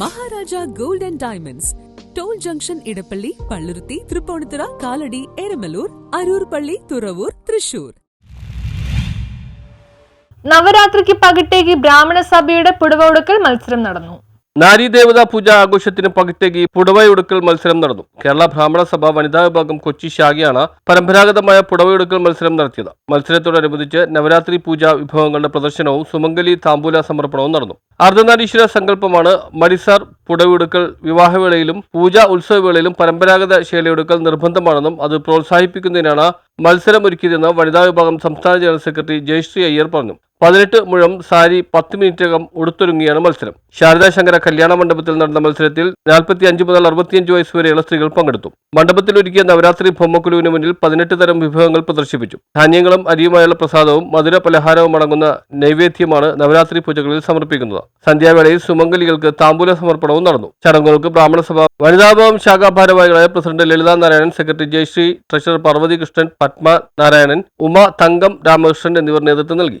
Maharaja gold and diamonds. Toll junction Edappally Palluruthy Tripunithura Kalady Eramalloor Aroor Palli Thuravoor Thrissur. നവരാത്രിക്ക് പകിട്ടേക്ക് ബ്രാഹ്മണ സഭയുടെ പുടവ മത്സരം നടന്നു. നാരീദേവതാ പൂജ ആഘോഷത്തിന് പകിട്ടേക്ക് പുടവയൊടുക്കൽ മത്സരം നടന്നു. കേരള ബ്രാഹ്മണ സഭ വനിതാ വിഭാഗം കൊച്ചി ശാഖയാണ് പരമ്പരാഗതമായ പുടവയൊടുക്കൽ മത്സരം നടത്തിയത്. മത്സരത്തോടനുബന്ധിച്ച് നവരാത്രി പൂജ വിഭവങ്ങളുടെ പ്രദർശനവും സുമംഗലി താമ്പൂല സമർപ്പണവും നടന്നു. അർദ്ധനാരീശ്വര സങ്കല്പമാണ് മടിസാർ പുടവയൊടുക്കൽ വിവാഹവേളയിലും പൂജ ഉത്സവവേളയിലും പരമ്പരാഗത ശൈലിയൊടുക്കൽ നിർബന്ധമാണെന്നും അത് പ്രോത്സാഹിപ്പിക്കുന്നതിനാണ് മത്സരം ഒരുക്കിയതെന്ന് വനിതാ വിഭാഗം സംസ്ഥാന ജനറൽ സെക്രട്ടറി ജയശ്രീ അയ്യർ പറഞ്ഞു. പതിനെട്ട് മുഴം സാരി പത്ത് മിനിറ്റകം ഉടുത്തൊരുങ്ങിയാണ് മത്സരം. ശാരദാശങ്കര കല്യാണ മണ്ഡപത്തിൽ നടന്ന മത്സരത്തിൽ നാൽപ്പത്തി അഞ്ച് മുതൽ അറുപത്തിയഞ്ച് വയസ്സ് വരെയുള്ള സ്ത്രീകൾ പങ്കെടുത്തു. മണ്ഡപത്തിൽ ഒരുക്കിയ നവരാത്രി ബൊമ്മക്കുലുവിന് മുന്നിൽ പതിനെട്ട് തരം വിഭവങ്ങൾ പ്രദർശിപ്പിച്ചു. ധാന്യങ്ങളും അരിയുമായുള്ള പ്രസാദവും മധുര പലഹാരവും അടങ്ങുന്ന നൈവേദ്യമാണ് നവരാത്രി പൂജകളിൽ സമർപ്പിക്കുന്നത്. സന്ധ്യാവേളയിൽ സുമംഗലികൾക്ക് താമ്പൂല സമർപ്പണവും നടന്നു. ചടങ്ങുകൾക്ക് ബ്രാഹ്മണസഭ വനിതാഭവം ശാഖാ ഭാരവാഹികളായ president Lalitha Narayanan secretary Jayasree treasurer Parvathi Krishnan Padma Narayanan Uma Thankam Ramakrishnan എന്നിവർ നേതൃത്വം നൽകി.